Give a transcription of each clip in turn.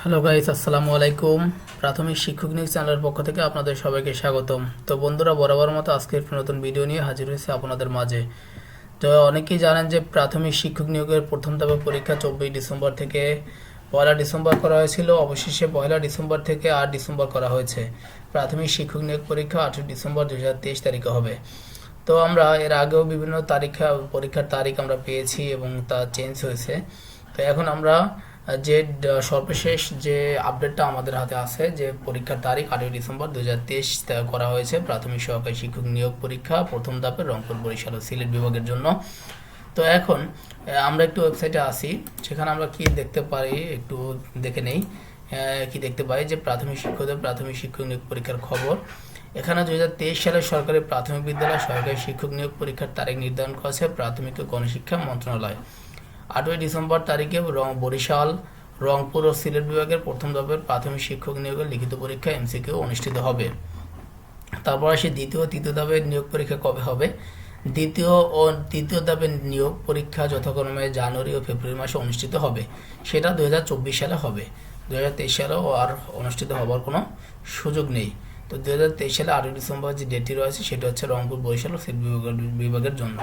Hello guys, আসসালামু আলাইকুম। প্রাথমিক শিক্ষক নিউজ চ্যানেলের পক্ষ থেকে আপনাদের সবাইকে স্বাগতম। তো বন্ধুরা, বরাবর মতো আজকে একটি নতুন ভিডিও নিয়ে হাজির হয়েছে আপনাদের মাঝে। তো অনেকেই জানেন যে প্রাথমিক শিক্ষক নিয়োগের প্রথম ধাপে পরীক্ষা চব্বিশ ডিসেম্বর থেকে পয়লা ডিসেম্বর করা হয়েছিল। অবশেষে পয়লা ডিসেম্বর থেকে আট ডিসেম্বর করা হয়েছে। প্রাথমিক শিক্ষক নিয়োগ পরীক্ষা আঠেরো ডিসেম্বর দু হাজার তেইশ তারিখে হবে। তো আমরা এর আগেও বিভিন্ন তারিখে পরীক্ষার তারিখ আমরা পেয়েছি এবং তা চেঞ্জ হয়েছে। তো এখন আমরা যে সর্বশেষ যে আপডেটটা আমাদের হাতে আছে, যে পরীক্ষার তারিখ আটই ডিসেম্বর দু হাজার তেইশ করা হয়েছে, প্রাথমিক সহকারী শিক্ষক নিয়োগ পরীক্ষা, প্রথম ধাপে রংপুর বরিশাল ও সিলেট বিভাগের জন্য। তো এখন আমরা একটু ওয়েবসাইটে আসি, সেখানে আমরা কি দেখতে পারি একটু দেখে নেই। কি দেখতে পাই? যে প্রাথমিক শিক্ষকদের প্রাথমিক শিক্ষক নিয়োগ পরীক্ষার খবর। এখানে দুই হাজার তেইশ সালে সরকারি প্রাথমিক বিদ্যালয় সরকারি শিক্ষক নিয়োগ পরীক্ষার তারিখ নির্ধারণ করেছে প্রাথমিক ও গণশিক্ষা মন্ত্রণালয়। আটই ডিসেম্বর তারিখে বরিশাল, রংপুর ও সিলেট বিভাগের প্রথম ধাপের প্রাথমিক শিক্ষক নিয়োগের লিখিত পরীক্ষা এমসিকিউ অনুষ্ঠিত হবে। তারপর আসে দ্বিতীয় তৃতীয় ধাপের নিয়োগ পরীক্ষা কবে হবে? দ্বিতীয় ও তৃতীয় ধাপের নিয়োগ পরীক্ষা যথাক্রমে জানুয়ারি ও ফেব্রুয়ারি মাসে অনুষ্ঠিত হবে। সেটা দুই হাজার চব্বিশ সালে হবে। দুই হাজার তেইশ সালেও আর অনুষ্ঠিত হবার কোনো সুযোগ নেই। তো দুই হাজার তেইশ সালে আটই ডিসেম্বর যে ডেটটি রয়েছে, সেটা হচ্ছে রংপুর, বরিশাল ও সিলেট বিভাগের জন্য।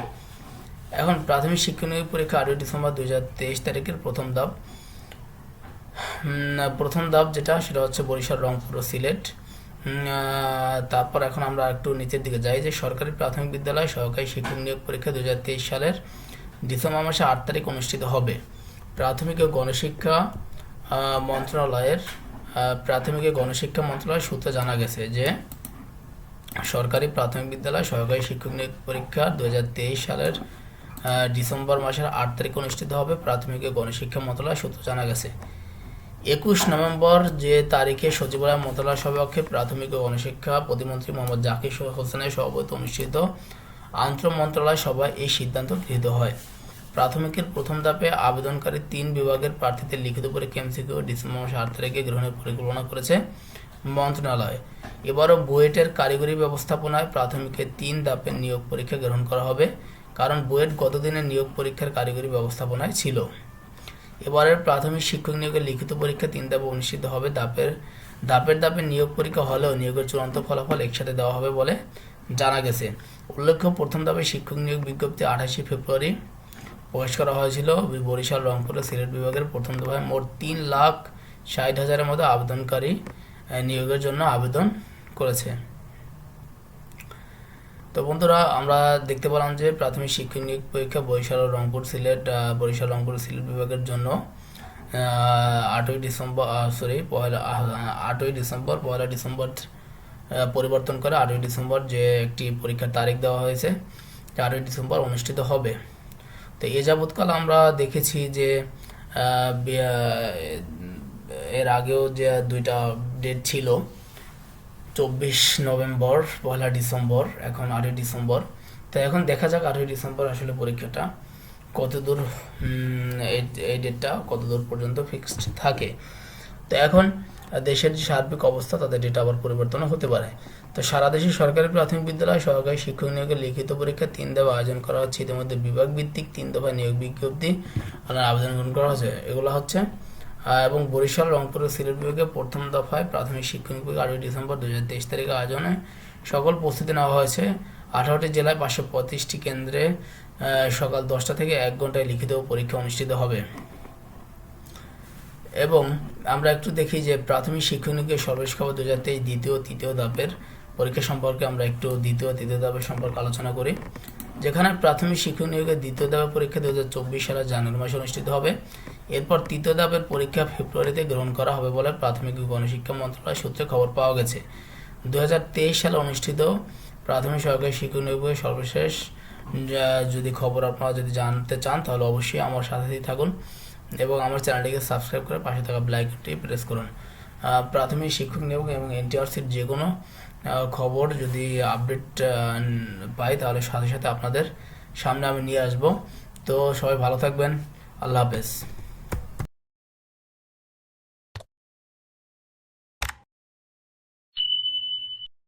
এখন প্রাথমিক শিক্ষা নিয়োগ পরীক্ষা আটই ডিসেম্বর দু হাজার তেইশ তারিখের প্রথম ধাপ। প্রথম ধাপ যেটা, সেটা হচ্ছে বরিশাল, রংপুর ও সিলেট। তারপর এখন আমরা একটু নিচের দিকে যাই যে সরকারি প্রাথমিক বিদ্যালয় সহকারী শিক্ষক নিয়োগ পরীক্ষা দু হাজার তেইশ সালের ডিসেম্বর মাসে আট তারিখ অনুষ্ঠিত হবে। প্রাথমিক ও গণশিক্ষা মন্ত্রণালয়ের প্রাথমিক ও গণশিক্ষা মন্ত্রণালয় সূত্রে জানা গেছে যে সরকারি প্রাথমিক বিদ্যালয় সহকারী শিক্ষক নিয়োগ পরীক্ষা দুই হাজার তেইশ সালের ডিসেম্বর মাসের আট তারিখ অনুষ্ঠিত হবে। প্রাথমিক ও গণশিক্ষা মন্ত্রণালয় সূত্র জানা গেছে। একুশ নভেম্বর যে তারিখে সচিবালয় মন্ত্রণালয় সভাকক্ষে প্রাথমিক ও গণশিক্ষা প্রতিমন্ত্রী মোহাম্মদ জাকির হোসেনের সভাপতি অনুষ্ঠিত আন্তঃ মন্ত্রণালয় সভায় এই সিদ্ধান্ত গৃহীত হয়। প্রাথমিকের প্রথম ধাপে আবেদনকারী তিন বিভাগের প্রার্থীদের লিখিত পরীক্ষা এমসিকিউ ডিসেম্বর মাসে আট তারিখে গ্রহণের পরিকল্পনা করেছে মন্ত্রণালয়। এবারও বুয়েটের কারিগরি ব্যবস্থাপনায় প্রাথমিকের তিন ধাপে নিয়োগ পরীক্ষা গ্রহণ করা হবে। কারণ বুয়েট গতদিনের নিয়োগ পরীক্ষার কারিগরি ব্যবস্থাপনায় ছিল। এবারের প্রাথমিক শিক্ষক নিয়োগের লিখিত পরীক্ষা তিন ধাপে অনুষ্ঠিত হবে। ধাপের ধাপের ধাপে নিয়োগ পরীক্ষা হলেও নিয়োগের চূড়ান্ত ফলাফল একসাথে দেওয়া হবে বলে জানা গেছে। উল্লেখ্য, প্রথম ধাপে শিক্ষক নিয়োগ বিজ্ঞপ্তি আঠাশে ফেব্রুয়ারি প্রকাশ করা হয়েছিল। বরিশাল, রংপুর সিলেট বিভাগের প্রথম দফায় মোট তিন লাখ ষাট হাজারের মতো আবেদনকারী নিয়োগের জন্য আবেদন করেছে। তো বন্ধুরা, আমরা দেখতে পেলাম যে প্রাথমিক নিয়োগ পরীক্ষা বরিশাল ও রংপুর সিলেট বরিশাল রংপুর সিলেট বিভাগের জন্য আটই ডিসেম্বর সরি পয়লা আটই ডিসেম্বর, পয়লা ডিসেম্বর পরিবর্তন করে আটই ডিসেম্বর যে একটি পরীক্ষার তারিখ দেওয়া হয়েছে আটই ডিসেম্বর অনুষ্ঠিত হবে। তো এ যাবৎকাল আমরা দেখেছি যে এর আগেও যে দুইটা ডেট ছিল চব্বিশ নভেম্বর, পয়লা ডিসেম্বর, এখন আটই ডিসেম্বর। তো এখন দেখা যাক আটই ডিসেম্বর আসলে পরীক্ষাটা কতদূর এই- ডেটটা কতদূর পর্যন্ত ফিক্সড থাকে। তো এখন দেশের যে সার্বিক অবস্থা, তাদের ডেটা আবার পরিবর্তনও হতে পারে। তো সারা দেশে সরকারি প্রাথমিক বিদ্যালয়, সহকারী শিক্ষক নিয়োগের লিখিত পরীক্ষা তিন দফা আয়োজন করা হচ্ছে। ইতিমধ্যে বিভাগ ভিত্তিক তিন দফা নিয়োগ বিজ্ঞপ্তি আবেদন গ্রহণ করা হয়েছে। এগুলো হচ্ছে এবং বরিশাল, রংপুর ও সিলেট বিভাগে প্রথম দফায় প্রাথমিক শিক্ষক নিয়োগ আটই ডিসেম্বর দু হাজার তেইশ তারিখে আয়োজনে সকল প্রস্তুতি নেওয়া হয়েছে। আঠারোটি জেলায় পাঁচশো পঁয়ত্রিশটি কেন্দ্রে সকাল দশটা থেকে এক ঘন্টায় লিখিত পরীক্ষা অনুষ্ঠিত হবে। এবং আমরা একটু দেখি যে প্রাথমিক নিয়োগের সর্বশেষ খবর দু হাজার তেইশ দ্বিতীয় তৃতীয় ধাপের পরীক্ষা সম্পর্কে আমরা একটু দ্বিতীয় তৃতীয় ধাপের সম্পর্কে আলোচনা করি। যেখানে প্রাথমিক শিক্ষক নিয়োগের দ্বিতীয় ধাপের পরীক্ষা দু হাজার চব্বিশ সালের জানুয়ারি মাসে অনুষ্ঠিত হবে। এরপর তৃতীয় ধাপের পরীক্ষা ফেব্রুয়ারিতে গ্রহণ করা হবে বলে প্রাথমিক গণশিক্ষা মন্ত্রণালয় সূত্রে খবর পাওয়া গেছে। দু হাজার তেইশ সালে অনুষ্ঠিত প্রাথমিক সরকারি শিক্ষক নিয়োগের সর্বশেষ যদি খবর আপনারা যদি জানতে চান, তাহলে অবশ্যই আমার সাথেই থাকুন এবং আমার চ্যানেলটিকে সাবস্ক্রাইব করে পাশে থাকা ব্লাইকটি প্রেস করুন। প্রাথমিক শিক্ষক নিয়োগ এবং এনটিআরসির যে কোনো খবর যদি আপডেট পাই, তাহলে সাথে সাথে আপনাদের সামনে আমি নিয়ে আসব। তো সবাই ভালো থাকবেন। আল্লাহ হাফেজ।